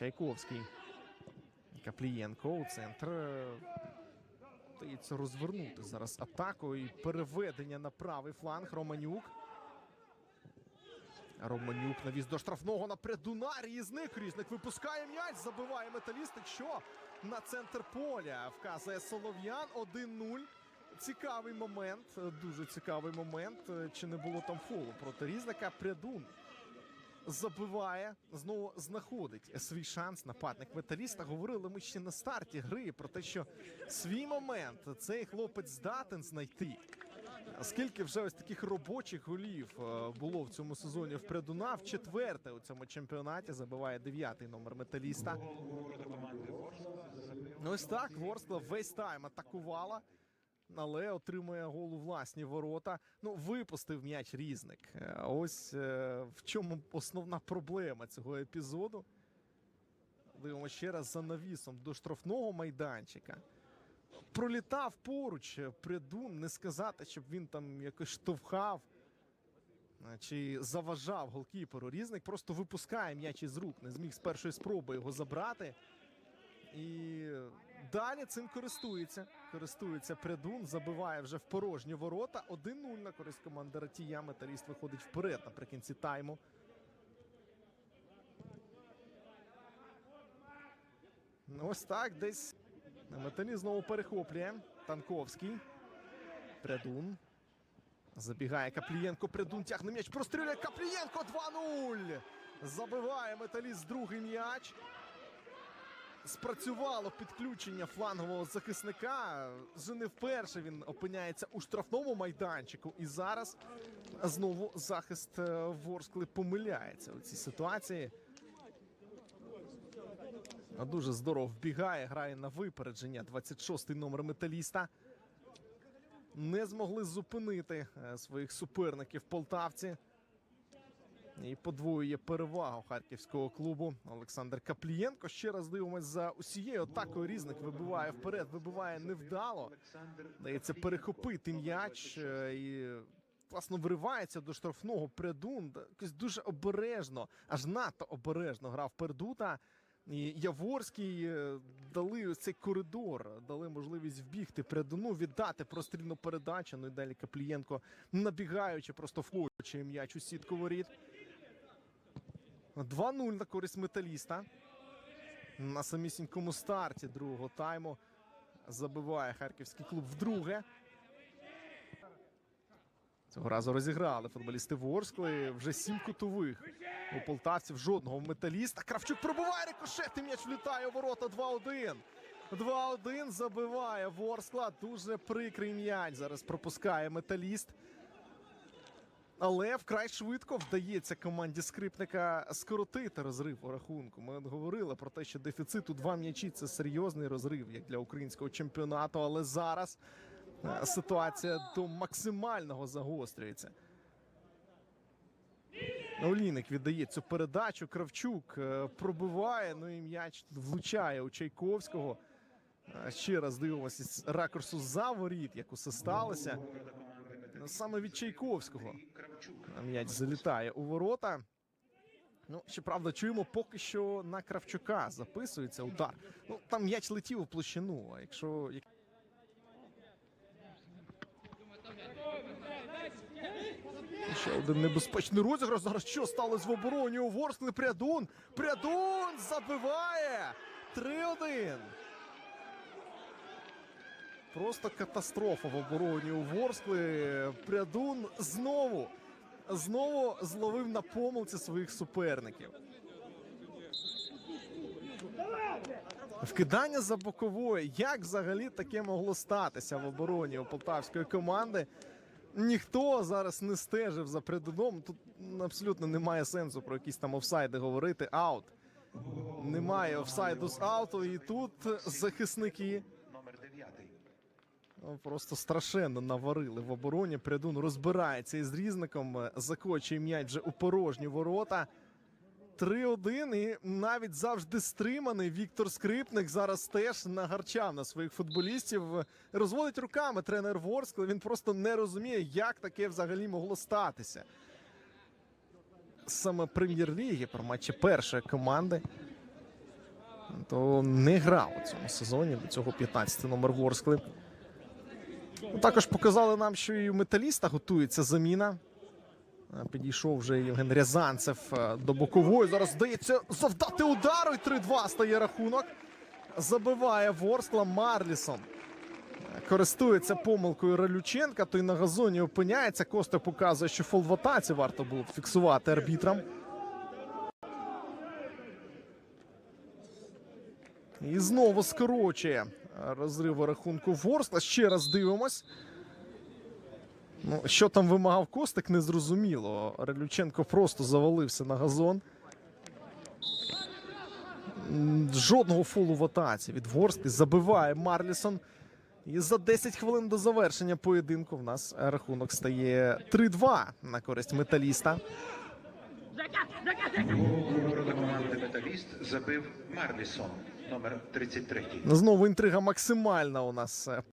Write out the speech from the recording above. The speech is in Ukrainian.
Чайковський. Каплієнко у центр. е, Дається розвернути зараз атаку і переведення на правий фланг. Романюк. Романюк навіз до штрафного на Предуна. Різник. Різник випускає м'яч. Забиває металіст. Що на центр поля вказує Солов'ян. 1-0. Цікавий момент. Дуже цікавий момент. Чи не було там фолу проти різника? Предун забиває, знову знаходить свій шанс. Нападник металіста. Говорили ми ще на старті гри про те, що свій момент цей хлопець здатен знайти. Скільки вже ось таких робочих голів е, було в цьому сезоні в Предуна, в четверте у цьому чемпіонаті забиває дев'ятий номер металіста. Ну ось так Ворскла весь тайм атакувала, але отримує гол у власні ворота. Ну, випустив м'яч різник. Е, Ось е, в чому основна проблема цього епізоду. Дивимося ще раз за навісом до штрафного майданчика. Пролітав поруч е, Придун, не сказати, щоб він там якось штовхав чи заважав голкіперу. Різник просто випускає м'яч із рук, не зміг з першої спроби його забрати. І далі цим користується. Користується Придун, забиває вже в порожні ворота. 1-0 на користь команди Ратія. Металіст виходить вперед наприкінці тайму. Ну, Ось так десь Металіст знову перехоплює. Танковський. Прядун. Забігає Каплієнко. Прядун тягне м'яч. Прострілює Каплієнко 2-0. Забиває металіст другий м'яч. Спрацювало підключення флангового захисника. Вже не вперше він опиняється у штрафному майданчику. І зараз знову захист е, Ворскли помиляється у цій ситуації. Дуже здорово вбігає, грає на випередження. 26-й номер металіста. Не змогли зупинити е, своїх суперників полтавці. І подвоює перевагу харківського клубу Олександр Каплієнко. Ще раз дивимось за усією атакою. Різник вибиває вперед, вибиває невдало. Дається перехопити м'яч е, і власно виривається до штрафного Предун. Да, Якось дуже обережно, аж надто обережно грав Пердута. І Яворський е, дали цей коридор, дали можливість вбігти Предуну, віддати прострільну передачу. Ну і далі Каплієнко, набігаючи, просто вкочує м'яч у сітку воріт. 2-0 на користь металіста. На самісінькому старті другого тайму забиває харківський клуб вдруге. Цього разу розіграли футболісти Ворскли. Вже сім кутових. У полтавців жодного металіста. Кравчук пробиває рикошет. І м'яч влітає у ворота 2-1. 2-1 забиває Ворскла. Дуже прикрий м'яч. Зараз пропускає металіст. Але вкрай швидко вдається команді скрипника скоротити розрив у рахунку. Ми говорили про те, що дефіцит у два м'ячі це серйозний розрив як для українського чемпіонату. Але зараз е, ситуація до максимального загострюється. Олійник віддає цю передачу. Кравчук е, пробиває. Ну і м'яч влучає у Чайковського. Е, Ще раз дивимося з ракурсу за воріт, як усе сталося. Ну, Саме від Чайковського м'яч залітає у ворота. Ну, щоправда, чуємо поки що на Кравчука записується удар. Ну, там м'яч летів у площину. А якщо. Ще один небезпечний розіграш. Зараз що сталося в обороні у Ворскли? Прядун. Прядун забиває. 3-1. Просто катастрофа в обороні у Ворскли. Прядун знову, знову зловив на помилці своїх суперників. Вкидання за бокової. Як взагалі таке могло статися в обороні у полтавської команди? Ніхто зараз не стежив за Прядуном. Тут абсолютно немає сенсу про якісь там офсайди говорити. Аут. Немає офсайду з ауту. І тут захисники. Номер 9. Ну, Просто страшенно наварили в обороні. Прядун розбирається із різником, е, закочує м'яч вже у порожні ворота. 3-1 і навіть завжди стриманий Віктор Скрипник зараз теж нагарчав на своїх футболістів. Розводить руками тренер Ворскли. Він просто не розуміє, як таке взагалі могло статися. Саме прем'єр-ліги про матчі першої команди. то не грав у цьому сезоні. До цього 15 номер Ворскли. Також показали нам, що і у металіста готується заміна. Е, Підійшов вже Євген Рязанцев е, до бокової. Зараз здається завдати удару. І 3-2 стає рахунок. Забиває Ворскла Марлісон. Е, Користується помилкою Ралюченка, той на газоні опиняється. Костя показує, що фол в варто було фіксувати арбітрам. І знову скорочує розриви рахунку Ворскла. Ще раз дивимось. Ну, що там вимагав Костик, незрозуміло. Релюченко просто завалився на газон. Жодного фолу в атаці від Ворскли. Забиває Марлісон. І за 10 хвилин до завершення поєдинку в нас рахунок стає 3-2 на користь металіста. У команди Металіст забив Марлісон, номер 33. Знову інтрига максимальна у нас е,